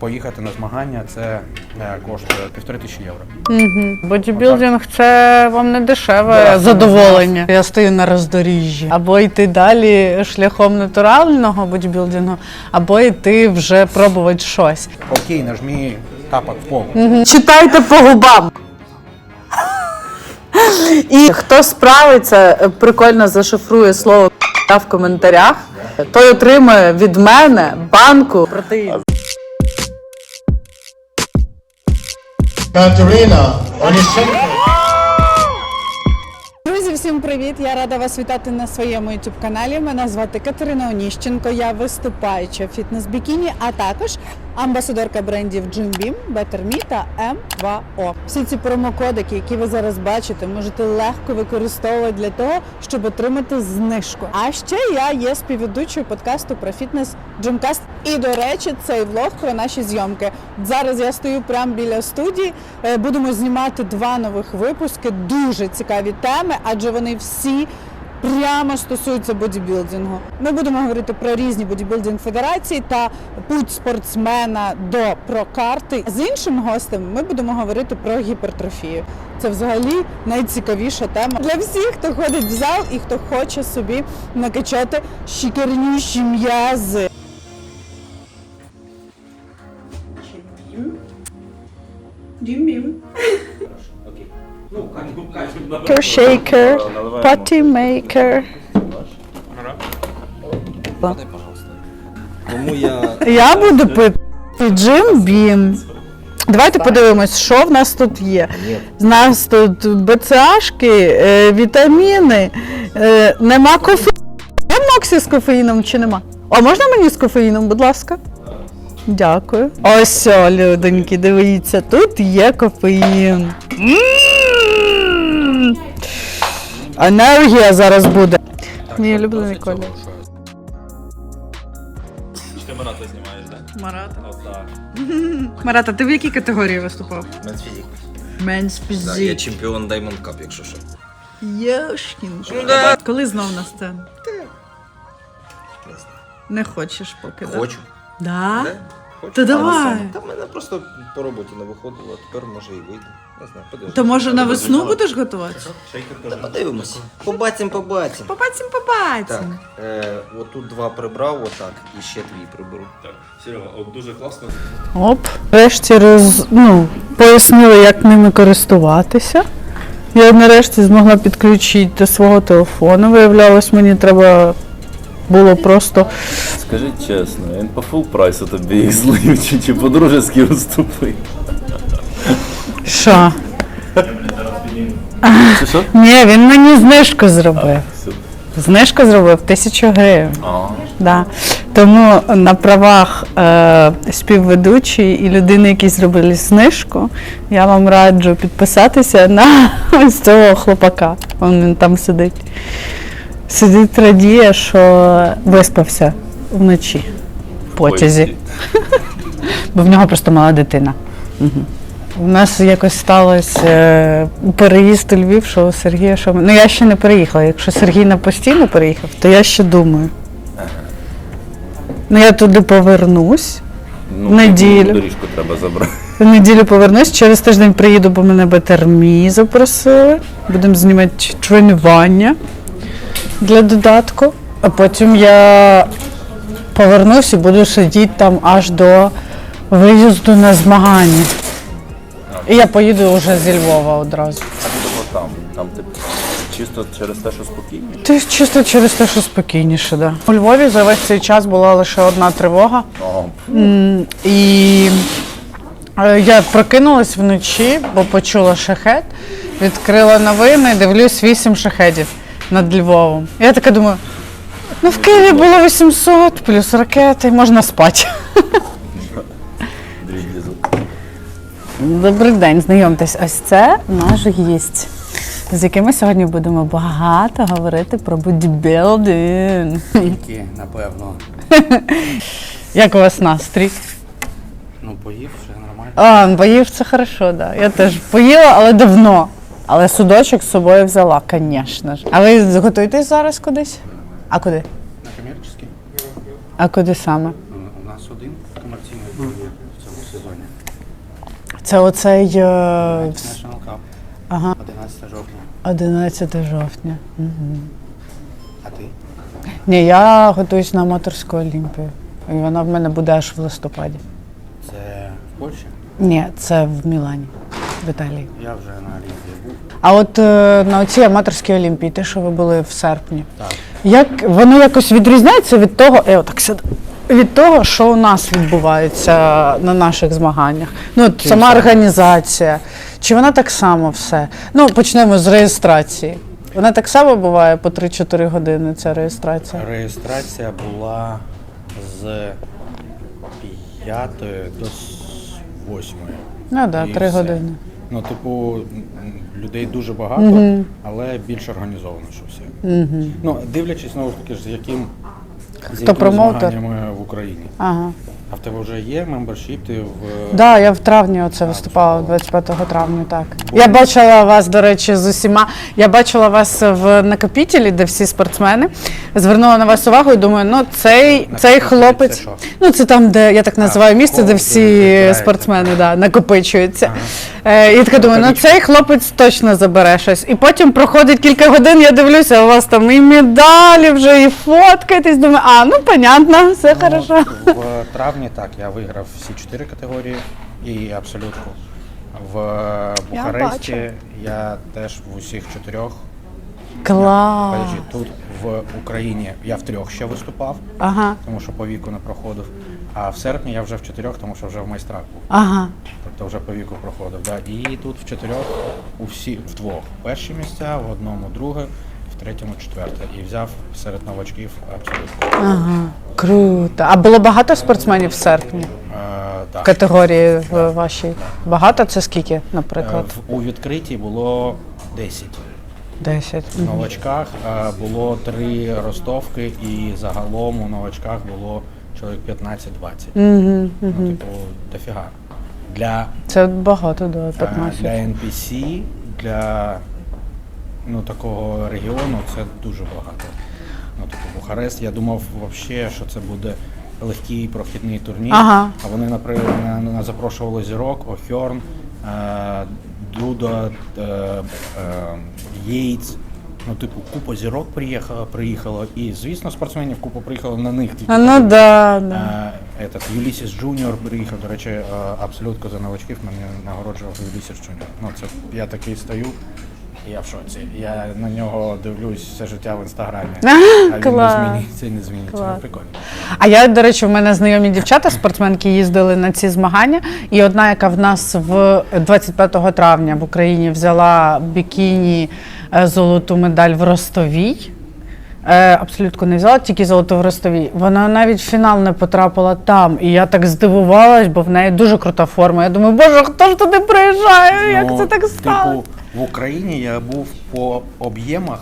Поїхати на змагання це е, коштує півтори тисячі євро. Угу. Бодібілдинг це вам не дешеве Да, задоволення. Я стою на роздоріжжі. Або йти далі шляхом натурального бодібілдингу, або йти вже пробувати щось. Окей, нажмі тапок в пол. Читайте по губам. І хто справиться, прикольно зашифрує слово в коментарях, той отримує від мене банку протеїну. Katerina Onishchenko. Друзі, всім привіт! Я рада вас вітати на своєму youtube каналі. Мене звати Катерина Оніщенко. Я виступаюча фітнес-бікіні, а також амбасадорка брендів Jim Beam, Better Me та M2O. Всі ці промокодики, які ви зараз бачите, можете легко використовувати для того, щоб отримати знижку. А ще я є співведучою подкасту про фітнес Джимкаст. І до речі, цей влог про наші зйомки. Зараз я стою прямо біля студії. Е, Будемо знімати два нових випуски. Дуже цікаві теми, адже вони всі. Прямо стосуються бодібілдингу. Ми будемо говорити про різні бодібілдинг федерації та путь спортсмена до прокарти. З іншим гостем ми будемо говорити про гіпертрофію. Це взагалі найцікавіша тема для всіх, хто ходить в зал і хто хоче собі накачати шикарніші м'язи. Shaker, potty maker. Тому я Я буду пити Джим Бім. Давайте подивимось, що в нас тут є. У нас тут БЦАшки, е, вітаміни, е, нема кофеїну. Є Моксі з кофеїном чи нема? А можна мені з кофеїном, будь ласка? Дякую. Ось, о, людоньки, дивіться, тут є кофеїн. М! Енергія зараз буде. Мій улюблений колір. ти Марата знімаєш, так? Марата. Отак. Марата, ти в якій категорії виступав? Менсфізик. Менс Так, я фізик. чемпіон Diamond Cup, якщо що. Єшкін. Ну да. Коли знов на сцену? Не хочеш поки, да? Хочу. Да? Да? Хочу. Та давай. Та в мене просто по роботі не виходило, а тепер може і вийде. Не знаю, подивимось. То може на весну будеш готуватися? Та Подивимось. Побачимо, побачимо. Побачимо, Так, побачимо. е, отут два прибрав, отак, і ще твій приберу. Так, Серега, от дуже класно. Оп. Врешті роз, ну, пояснили, як ними користуватися. Я нарешті змогла підключити до свого телефону. Виявлялось, мені треба було просто Скажіть чесно, він по фул прайсу тобі їх злив, чи, чи по-дружески уступив? Що? Ні, він мені знижку зробив. Знижку зробив тисячу гривень. Да. Тому на правах е, співведучої і людини, які зробили знижку, я вам раджу підписатися на ось цього хлопака. Вон він там сидить. Сидить радіє, що виспався вночі в потязі, бо в нього просто мала дитина. Угу. У нас якось сталося е, переїзд у Львів, що у Сергія, що ми- ну я ще не переїхала. Якщо Сергій на постійно переїхав, то я ще думаю. Ну я туди повернусь. ну, Неділю. Доріжку треба забрати. В неділю повернусь, через тиждень приїду, бо мене БТРМІ запросили. Будемо знімати тренування для додатку. А потім я повернусь і буду сидіти там аж до виїзду на змагання. І я поїду вже зі Львова одразу. А Того там. Там типу чисто через те, що спокійно. Ти чисто через те, що спокійніше, да. У Львові за весь цей час була лише одна тривога. Ага. М, І е, я прокинулась вночі, бо почула шахет, відкрила новини, дивлюсь 8 шахедів над Львовом. Я така думаю, ну в Києві було 800, плюс ракети, можна спати. Дві дізель. Добрий день, знайомтесь, ось це наш гість, з яким ми сьогодні будемо багато говорити про бодібілдинг. Які, напевно. Як у вас настрій? Ну, поїв, все нормально. А, поїв це хорошо, да. Я теж поїла, але давно. Але судочок з собою взяла, звісно ж. А ви готуєтесь зараз кудись? А куди? На комерційний? А куди саме? Ну, у нас один комерційний в цьому сезоні. Це оцей е, ага, 11 жовтня. 11 жовтня. Угу. А ти? Ні, я готуюсь на аматорську олімпію. І вона в мене буде аж в листопаді. Це в Польщі? Ні, це в Мілані, в Італії. Я вже на Олімпії був. А от е, на цій аматорській олімпії, те, що ви були в серпні, Так. як воно якось відрізняється від того, е, отак сюди, від того, що у нас відбувається на наших змаганнях? Ну, от сама організація, чи вона так само все? Ну, почнемо з реєстрації. Вона так само буває по 3-4 години, ця реєстрація. Реєстрація була з 5 до 8. Ну так, да, І 3 все. години. Ну, типу, людей дуже багато, але більш організовано, що все. Ну, дивлячись знову ж таки, з яким Хто якими промоутер? змаганнями в Україні. Ага. А в тебе вже є мембершіп, ти в да, я в травні оце виступала, 25 травня, так. Я бачила вас, до речі, з усіма. Я бачила вас в накопітелі, де всі спортсмени. Звернула на вас увагу і думаю, ну цей, цей хлопець. це що? Ну, це там, де я так називаю місце, де де всі спортсмени да, накопичуються. Е, і така думаю, ну цей хлопець точно забере щось. І потім проходить кілька годин, я дивлюся, у вас там і медалі вже, і фоткаєтесь. Думаю, а, ну понятно, все Ну, хорошо. В травні так, я виграв всі чотири категорії і абсолютку. В Бухаресті я, теж в усіх чотирьох. Клас. Подожди, тут в Україні я в трьох ще виступав, Ага, тому що по віку не проходив. А в серпні я вже в чотирьох, тому що вже в майстрах був. ага. Тобто вже по віку проходив. Да. І тут в чотирьох, у всі вдвох. Перші місця, в одному друге, третьому четверте. І взяв серед новачків абсолютно. Ага, круто. А було багато спортсменів в серпні? Е, так. Категорії в вашій? Багато це скільки, наприклад? Е, в- У відкритій було 10. Десять. В новачках е, було три ростовки, і загалом у новачках було чоловік 15-20. Угу, Ну, типу, дофіга. Для, Це багато, да, е, 15. для NPC, для ну, такого регіону це дуже багато. Ну, типу, Бухарест, я думав взагалі, що це буде легкий прохідний турнір. Ага. А вони наприклад, на, на запрошували зірок, Охьорн, е, Дуда, е, е, Єйц. Ну, типу, купа зірок приїхала, приїхала, і звісно, спортсменів купа приїхала на них. тільки А ну да, да. Е, Этот, Юлісіс Джуніор приїхав, до речі, е, абсолютно за новачків мене нагороджував Юлісіс Джуніор. Ну, це я такий стою, я в шоці. Я на нього дивлюсь все життя в інстаграмі. А він клас. не зміниться і не зміниться. Клас. Ну, прикольно. А я, до речі, в мене знайомі дівчата, спортсменки, їздили на ці змагання. І одна, яка в нас в 25 травня в Україні взяла бікіні е, золоту медаль в Ростовій. Е, абсолютно не взяла, тільки золото в Ростовій. Вона навіть в фінал не потрапила там. І я так здивувалась, бо в неї дуже крута форма. Я думаю, боже, хто ж туди приїжджає? Як Ну, це так стало? Типу, в Україні я був по об'ємах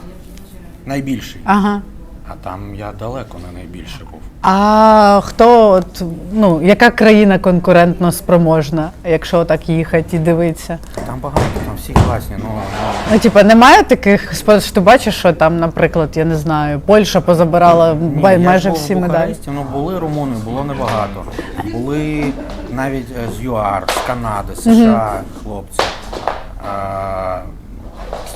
найбільший, Ага. а там я далеко не найбільший був. А хто, от, ну, яка країна конкурентно спроможна, якщо так їхати і дивитися? Там багато, там всі класні. Ну, ну, Ну, типа, немає таких що ти бачиш, що там, наприклад, я не знаю, Польща позабирала Ні, бай- я майже був всі медалі. Ну, були румуни, було небагато. Були навіть е, з ЮАР, з Канади, США хлопці.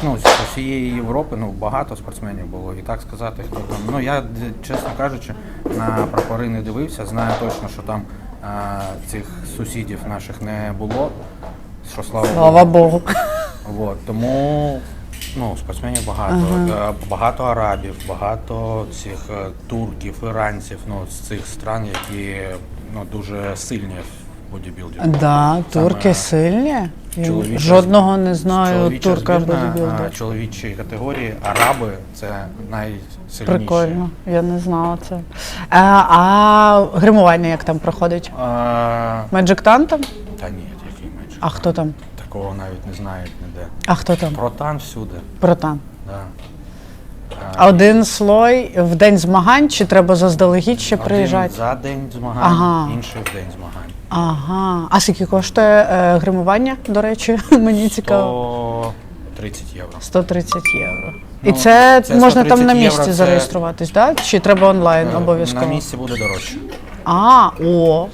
Ну, з усієї Європи ну, багато спортсменів було. І так сказати, хто там. Ну, я, чесно кажучи, на прапори не дивився, знаю точно, що там а, цих сусідів наших не було. Що слава Слава Богу. Вот, тому ну, спортсменів багато. Е, Багато арабів, багато цих е, турків, іранців, ну, з цих стран, які ну, дуже сильні в бодібілдингу. Да, Саме турки сильні. Я чоловіча- Жодного не знаю чоловіча турка збірна, бодібілдері. а, чоловічої категорії, араби це найсильніші. Прикольно, я не знала це. А, а гримування як там проходить? А, Меджик Тан та ні, який менше. А хто там? Такого навіть не знають ніде. А хто там? Протан всюди. Протан. Да. А один слой в день змагань чи треба заздалегідь ще Один приїжджати? за день змагань, Ага. інший в день змагань. Ага. А скільки коштує е, гримування, до речі? Мені цікаво. 130 євро. 130 євро. І Ну, це, це можна там 130 на євро, місці це- зареєструватись, так? Чи треба онлайн Е, обов'язково? На місці буде дорожче. А, о,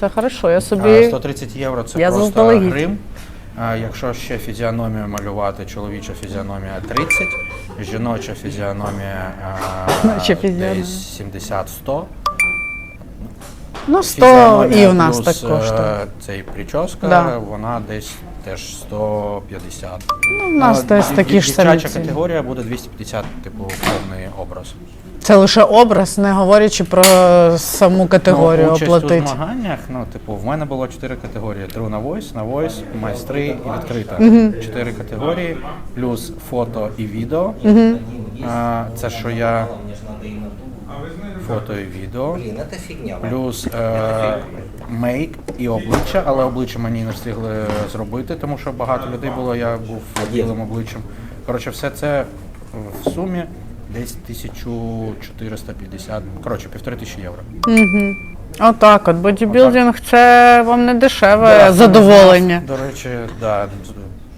це хорошо. Я А, собі 130 євро це Я просто заздалегідь. грим. А, Якщо ще фізіономію малювати, чоловіча фізіономія 30, жіноча фізіономія а, Жіноча фізіономія. десь 70-100. Ну 100 і у нас так коштує. е, Цей прическа, Да. вона десь теж 150. Ну, у нас десь ді- такі ж самі Дівчача ціни. категорія буде 250, типу, повний образ. Це лише образ, не говорячи про саму категорію ну, участь оплатити. у змаганнях, ну, типу, в мене було чотири категорії: True на voice, на voice, майстри і відкрита. Чотири категорії, плюс фото і відео. А, це що я фото і відео. Блін, це фігня. Плюс е, мейк і обличчя, але обличчя мені не встигли зробити, тому що багато людей було, я був білим обличчям. Коротше, все це в сумі десь 1450, коротше, півтори тисячі євро. Отак, от бодібілдинг це вам не дешеве задоволення. До речі, да, з-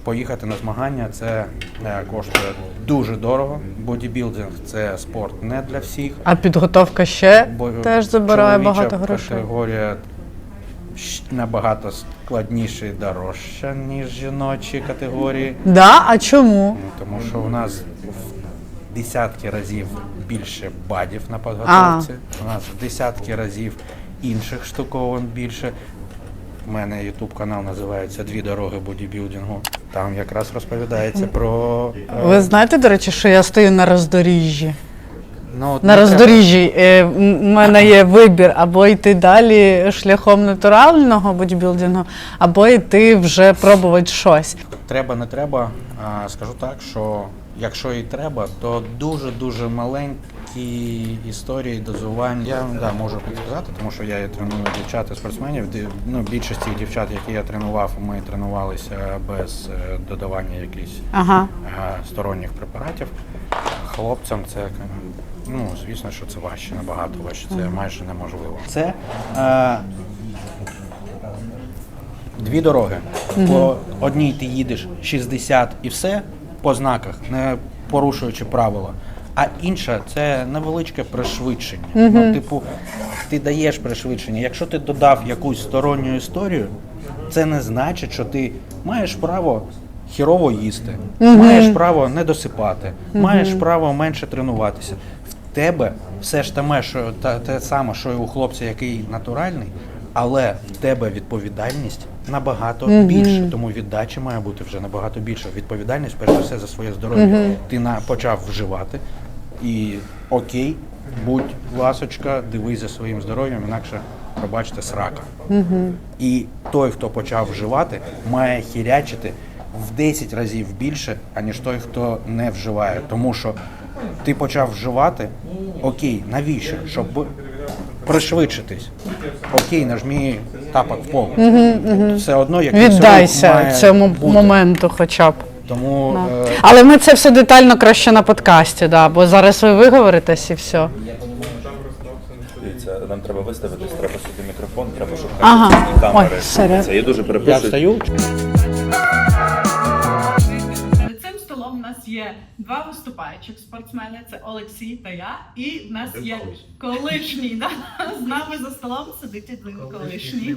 поїхати на змагання це е, коштує дуже дорого. Бодібілдинг це спорт не для всіх. А підготовка ще Бо теж забирає багато грошей. Категорія набагато складніша і дорожча, ніж жіночі категорії. Да? А чому? Ну, Тому що у нас в десятки разів більше бадів на підготовці. У нас в десятки разів інших штуковин більше. У мене YouTube канал називається Дві дороги бодібілдингу. Там якраз розповідається про е, Ви знаєте, до речі, що я стою на роздоріжжі? ну, от На не роздоріжжі е, м- в мене є вибір або йти далі шляхом натурального бодібілдингу, або йти вже пробувати щось. Треба, не треба. А, скажу так, що якщо і треба, то дуже-дуже маленькі історії дозувань. Я да, можу підказати, тому що я і треную дівчат і спортсменів. Ну, більшості дівчат, які я тренував, ми тренувалися без е, додавання якихось Ага. е, сторонніх препаратів. Хлопцям це ну, звісно, що це важче, набагато важче. Це майже неможливо. Це е, дві дороги. По одній ти їдеш 60 і все по знаках, не порушуючи правила. А інша це невеличке пришвидшення. Ну, типу, ти даєш пришвидшення. Якщо ти додав якусь сторонню історію, це не значить, що ти маєш право хірово їсти, маєш право не досипати, маєш право менше тренуватися. В тебе все ж те, що та, те саме, що і у хлопця, який натуральний, але в тебе відповідальність набагато більше. Тому віддача має бути вже набагато більше. Відповідальність перш за все за своє здоров'я. Ти на почав вживати і окей, будь ласочка, дивись за своїм здоров'ям, інакше пробачте срака. І той, хто почав вживати, має хірячити в 10 разів більше, аніж той, хто не вживає. Тому що ти почав вживати, окей, навіщо? Щоб пришвидшитись. Окей, нажмі тапок в пол. Все одно рух Віддайся цьому бути. моменту, хоча б. Тому е, Але ми це все детально краще на подкасті, да, бо зараз ви виговоритесь і все. Дивіться, нам треба виставитись, треба сюди мікрофон, треба, щоб Ага. камери. Ой, сорі. Це я дуже я перепрошую. встаю. Цим столом у нас є два виступаючих спортсмени: це Олексій та я. І в нас є колишній. Да? З нами за столом сидить один колишній.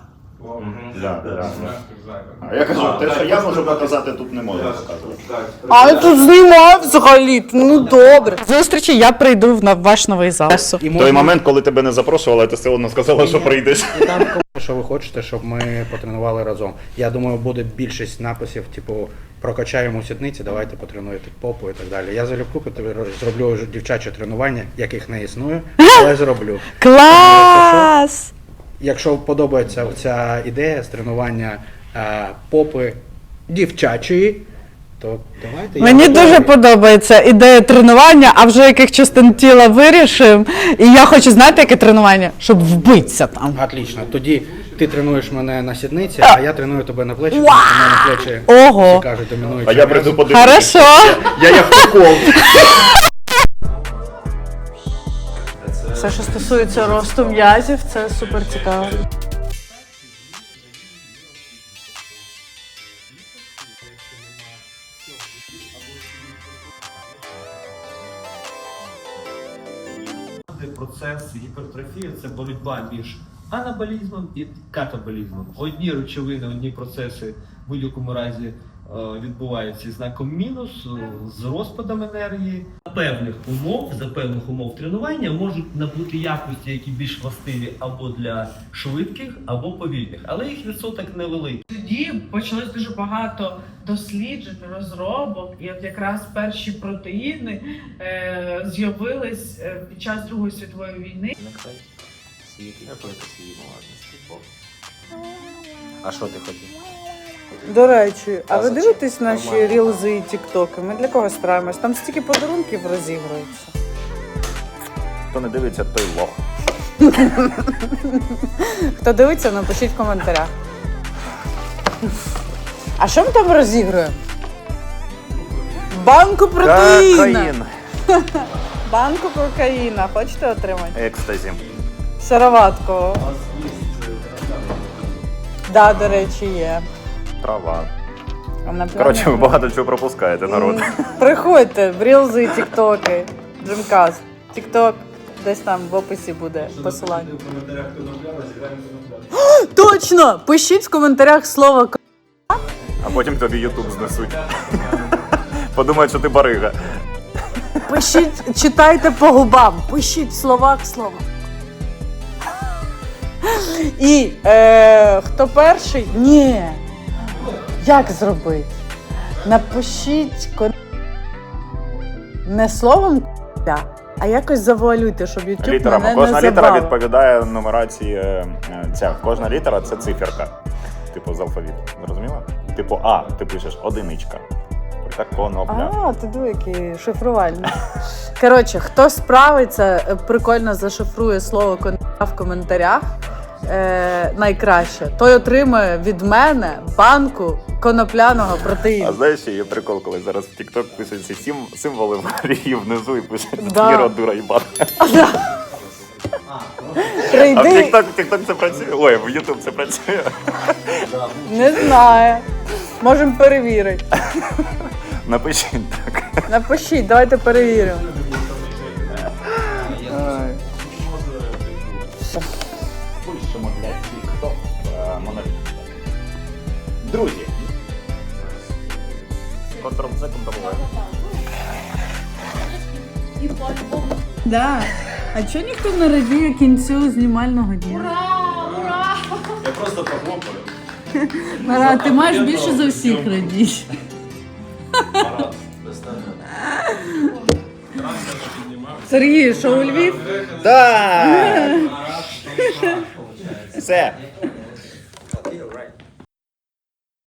Да, да, да. А я кажу, те, що я можу показати, тут не можу показувати. А я тут знімав взагалі. Ну добре. Зустрічі я прийду в на- ваш новий зал. І В той момент, коли тебе не запрошували, ти все одно сказала, що прийдеш. І там що ви хочете, щоб ми потренували разом. Я думаю, буде більшість написів, типу, прокачаємо сідниці, давайте потренуєте попу і так далі. Я залюбку зроблю дівчаче тренування, яких не існує, але зроблю. Клас! Якщо подобається ця ідея з тренування е, попи дівчачої, то давайте. я Мені готовий. дуже подобається ідея тренування, а вже яких частин тіла вирішимо. І я хочу знати, яке тренування, щоб вбитися там. Отлично. Тоді ти тренуєш мене на сідниці, а я треную тебе на плечі, тому що в мене плечі Ого. кажуть. А я м'язи. прийду подивитися. Хорошо. Я як прикол. Все, що стосується росту м'язів, це супер цікаво. Процес гіпертрофії це боротьба між анаболізмом і катаболізмом. Одні речовини, одні процеси в будь-якому разі відбуваються зі знаком мінус, е, з розпадом енергії. За певних умов, за певних умов тренування можуть набути якості, які більш властиві або для швидких, або повільних, але їх відсоток невеликий. Тоді почалось дуже багато досліджень, розробок, і от якраз перші протеїни е, з'явились е, під час Другої світової війни. А що ти хотів? До речі, а ви дивитесь наші Нормально. рілзи і тіктоки? Ми для кого стараємось? Там стільки подарунків розігрується. Хто не дивиться, той лох. Хто дивиться, напишіть в коментарях. А що ми там розігруємо? Банку протеїна! Банку кокаїна. Хочете отримати? Екстазі. Сироватку. Да, до речі, є. Трава. Коротше, ви багато чого пропускаєте, народ. Приходьте в рілзи, тіктоки, джимказ. Тікток десь там в описі буде посилання. Точно! Пишіть в коментарях слово «к***». А потім тобі Ютуб знесуть. Подумають, що ти барига. Пишіть, читайте по губам, пишіть в словах слово. І е, хто перший? Ні. Як зробити? Напишіть кон... не словом а якось завуалюйте, щоб YouTube Літерами. мене Кожна не літера відповідає нумерації. е, е, Ця кожна літера це циферка. Типу з алфавіту. Зрозуміло? Типу А, ти пишеш одиничка. Так конопля. А, ти диви, який шифрувальний. Коротше, хто справиться, е, прикольно зашифрує слово «конопля» в коментарях. Е, найкраще, той отримує від мене банку конопляного А знаєш, ще є прикол, коли зараз в TikTok пишуть ці сім символи вгорі внизу і пишуть Да. Міро дура їбана. А в Прийди, TikTok, в TikTok це працює. Ой, в YouTube це працює. не знаю. Можемо перевірити. Напишіть так. Напишіть, давайте перевіримо. Пишемо для TikTok е, моноліт. Друзі. Ctrl-C, Ctrl-V. Да. А чого ніхто не радіє кінцю знімального дня? Ура! Ура! Я просто похлопаю. Марат, ти маєш більше за всіх радіти. Марат, достатньо. Сергій, що у Львів? Так! Все.